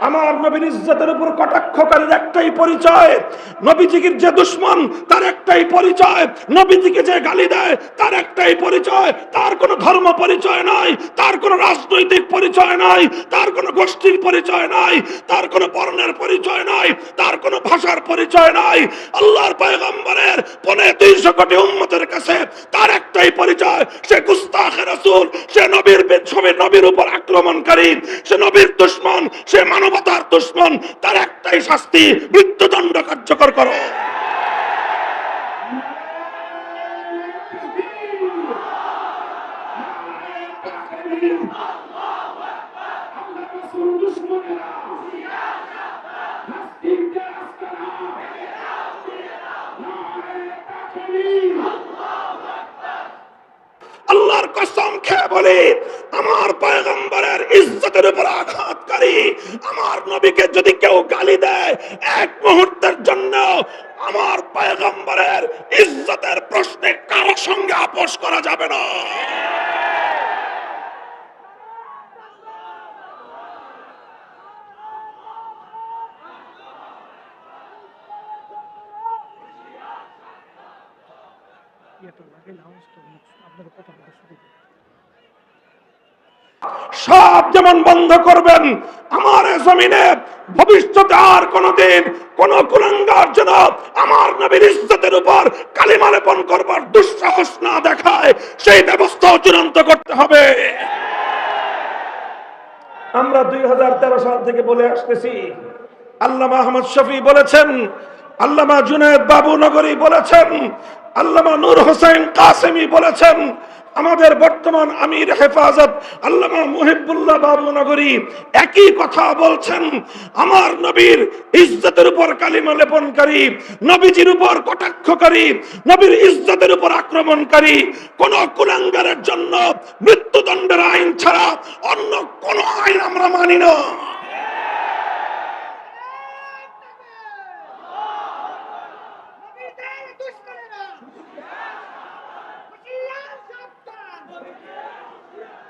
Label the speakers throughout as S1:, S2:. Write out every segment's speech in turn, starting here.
S1: আমার নবীর ইজ্জতের উপর কটাক্ষকারীর একটাই পরিচয়। নবীজির যে দুশ্মন, তার একটাই পরিচয়। নবীজিকে যে গালি দেয়, তার একটাই পরিচয়। তার কোনো ধর্ম পরিচয় নাই, তার কোনো রাজনৈতিক পরিচয় নাই, তার কোনো গোষ্ঠীর পরিচয় নাই, তার কোনো বর্ণের পরিচয় নাই, তার কোনো ভাষার পরিচয় নাই। আল্লাহর পয়গম্বরের পনে দুইশো কোটি উম্মতের কাছে তার একটাই পরিচয়। সে গুস্তাখে রাসূল, সে নবীর ছবি নবীর উপর আক্রমণকারী, সে নবীর দুশ্মন, সে মানবতার দুশ্মন তার একটাই শাস্তি মৃত্যুদণ্ড কার্যকর করো। আল্লাহর কসম খেয়ে বলি আমার পয়গম্বরের ইজ্জতের উপর আঘাতকারী আমার নবীকে যদি কেউ গালি দেয়, এক মুহূর্তের জন্য আমার পয়গম্বরের ইজ্জতের প্রশ্নে কারও সঙ্গে আপোষ করা যাবে না। সব যেমন বন্ধ করবেন, আমার জমিনে ভবিষ্যতে আর কোনদিন কোন কুলাঙ্গার যেন আমার নবীর ইজ্জতের উপর কালিমা লেপন করবার দুঃসাহস না দেখায়, সেই ব্যবস্থাও চূড়ান্ত করতে হবে। আমরা দুই হাজার তেরো সাল থেকে বলে আসতেছি। আল্লামা আহমদ শফি বলেছেন, আল্লামা জুনেদ বাবু নগরী বলেছেন, আল্লামা নূর হোসেন কাসেমি বলেছেন আমাদের বর্তমান আমির হেফাজত আল্লামা মুহিবুল্লাহ বাবু নগরী একই কথা বলছেন, আমার নবীর ইজ্জতের উপর কালিমা লেপনকারী, নবীজির উপর কটাক্ষকারী, নবীর ইজ্জতের উপর আক্রমণকারী, কোন কুলাঙ্গারের জন্য মৃত্যুদণ্ডের আইন ছাড়া অন্য কোন আইন আমরা মানি না।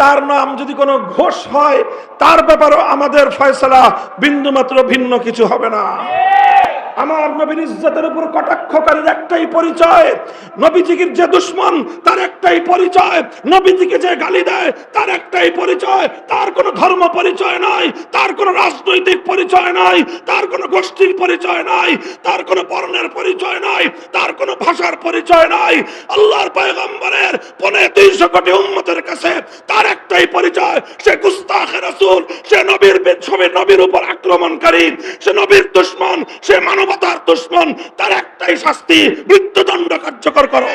S1: তার নাম যদি কোনো ঘোষ হয়, তার ব্যাপারেও আমাদের ফয়সলা বিন্দুমাত্র ভিন্ন কিছু হবে না। আমার নবীর ইজ্জতের উপর কটাক্ষকারীর একটাই পরিচয়। নবীজির যে দুশ্মন, তার একটাই পরিচয়। নবীজিকে যে গালি দেয়, তার একটাই পরিচয়। তার কোনো ধর্ম পরিচয় নাই, তার কোনো রাজনৈতিক পরিচয় নাই, তার কোনো গোষ্ঠীর পরিচয় নাই, তার কোনো বর্ণের পরিচয় নাই, তার কোনো ভাষার পরিচয় নাই। আল্লাহর পয়গম্বরের পনে দুইশো কোটি উম্মতের কাছে তার একটাই পরিচয়, সে গুস্তাখে রাসূল, সে নবীর ছবি নবীর উপর আক্রমণকারী, সে নবীর দুশ্মন, সে মানবতার দুশ্মন তার একটাই শাস্তি মৃত্যুদণ্ড কার্যকর করো।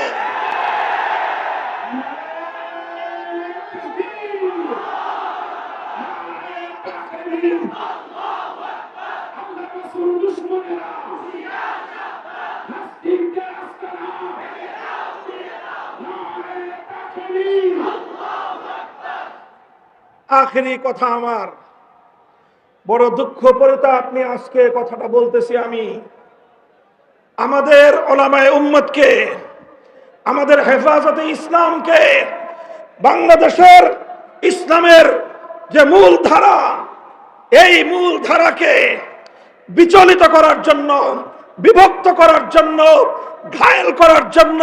S1: আখেরি কথা আমার। বড় দুঃখ পরিতা আপনি আজকে কথাটা বলতেছি আমি। আমাদের ওলামায় উম্মতকে, আমাদের হেফাজতে ইসলামকে, বাংলাদেশের ইসলামের যে মূল ধারা, এই মূল ধারাকে বিচলিত করার জন্য, বিভক্ত করার জন্য, ঘায়েল করার জন্য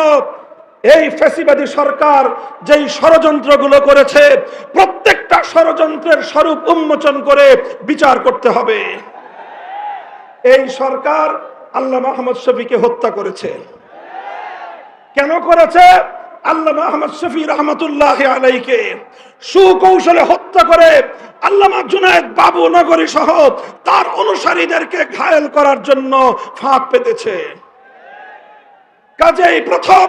S1: এই ফ্যাসিবাদী সরকার যেই ষড়যন্ত্রগুলো করেছে, প্রত্যেকটা ষড়যন্ত্রের স্বরূপ উন্মোচন করে বিচার করতে হবে। এই সরকার আল্লাহ মাহমদ শফিকে হত্যা করেছে। কেন করেছে? আল্লাহ আহমদ শফি রহমতুল্লাহ আলাইকে সুকৌশলে হত্যা করে আল্লামা জুনায়দ বাবু নগরী সহ তার অনুসারীদেরকে ঘায়েল করার জন্য ফাঁদ পেতেছে। কাজেই প্রথম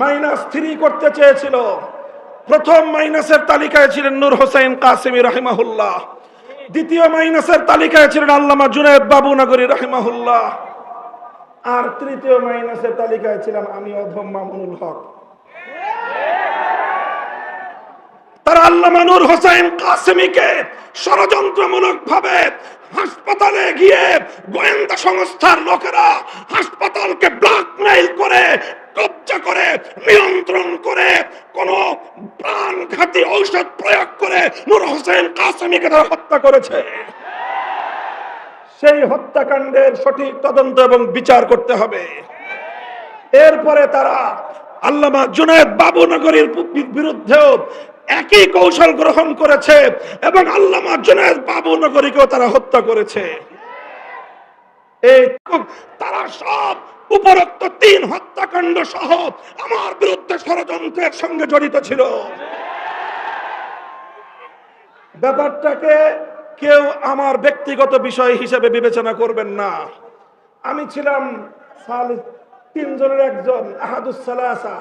S1: মাইনাস থ্রি করতে চেয়েছিল। প্রথম মাইনাসের তালিকায় ছিলেন নূর হোসেন কাসেমি রাহিমাহুল্লাহ। দ্বিতীয় মাইনাসের তালিকায় ছিলেন আল্লামা জুনায়দ বাবু নগরী রাহিমাহুল্লাহ। আর তৃতীয় মাইনাসের তালিকায় ছিলাম আমি অধম মামুনুল হক। তারা আল্লামা নূর হোসেন কাসেমিকে ষড়যন্ত্রমূলক ভাবে হাসপাতালে গিয়ে গোয়েন্দা সংস্থার লোকেরা হাসপাতালকে ব্ল্যাকমেইল করে কবজা করে, নিয়ন্ত্রণ করে, কোন প্রাণঘাতী ঔষধ প্রয়োগ করে নূর হোসেন কাসেমিকে তারা হত্যা করেছে। সেই হত্যাকাণ্ডের সঠিক তদন্ত এবং বিচার করতে হবে। এরপরে তারা আল্লামা জুনায়দ বাবুনগরীর বিরুদ্ধেও একই কৌশল গ্রহণ করেছে এবং আল্লামা জুনায়দ বাবুনগরীকেও তারা হত্যা করেছে। এই তারা সব উপরোক্ত তিন হত্যাকাণ্ড সহ আমার বিরুদ্ধে ষড়যন্ত্রের সঙ্গে জড়িত ছিল। ব্যাপারটাকে কেউ আমার ব্যক্তিগত বিষয় হিসেবে বিবেচনা করবেন না। আমি ছিলাম তিনজনের একজন আহাদুসালাসা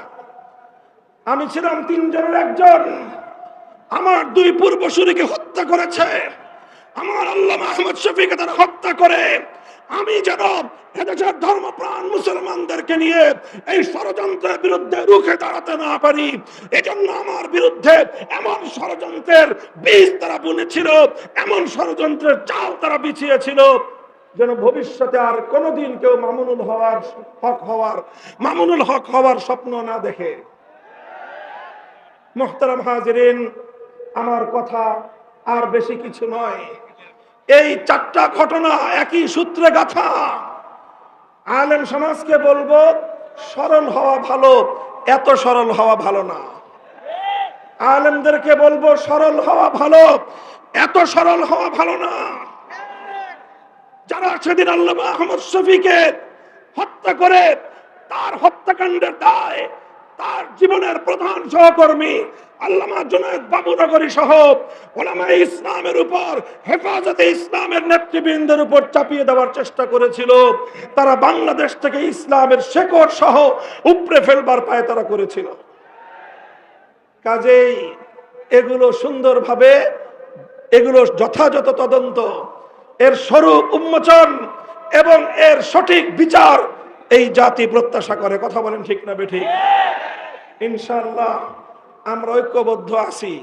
S1: আমি ছিলাম তিনজনের একজন। আমার দুই পূর্বসূরিকে হত্যা করেছে। আমার আল্লাহ আহমদ শফিকে তারা হত্যা করে। আমি যেন এদেশের ধর্মপ্রাণ মুসলমানদেরকে নিয়ে এই ষড়যন্ত্রের বিরুদ্ধে রুখে দাঁড়াতে না পারি, এজন্য আমার বিরুদ্ধে এমন ষড়যন্ত্রের বীজ তারা বুনেছিল, এমন ষড়যন্ত্রের চাল তারা বিছিয়েছিল, যেন ভবিষ্যতে আর কোনোদিন কেউ মামুনুল হওয়ার হক হওয়ার, মামুনুল হক হওয়ার স্বপ্ন না দেখে। মোহতারাম হাজিরিন, আমার কথা আর বেশি কিছু নয়। এই চারটা ঘটনা একই সূত্রে গাথা। আলেম সমাজকে বলব, সরল হওয়া ভালো, এত সরল হওয়া ভালো না। আলেমদেরকে বলব, সরল হওয়া ভালো, এত সরল হওয়া ভালো না। যারা সেদিন আল্লাহ আহমদ শফিকে হত্যা করে, তার হত্যাকাণ্ডের দায়, তার জীবনের প্রধান সহকর্মী ইসলামের উপর, হেফাজতে ইসলামের নেতৃবৃন্দের উপর চাপিয়ে দেওয়ার চেষ্টা করেছিল। তারা বাংলাদেশ থেকে ইসলামের শেকড় সহ ফেলবার করেছিল। কাজেই এগুলো সুন্দরভাবে, এগুলো যথাযথ তদন্ত, এর স্বরূপ উন্মোচন এবং এর সঠিক বিচার এই জাতি প্রত্যাশা করে। কথা বলেন ঠিক না বেঠিক ইনশাল্লাহ আমরা ঐক্যবদ্ধ আছি।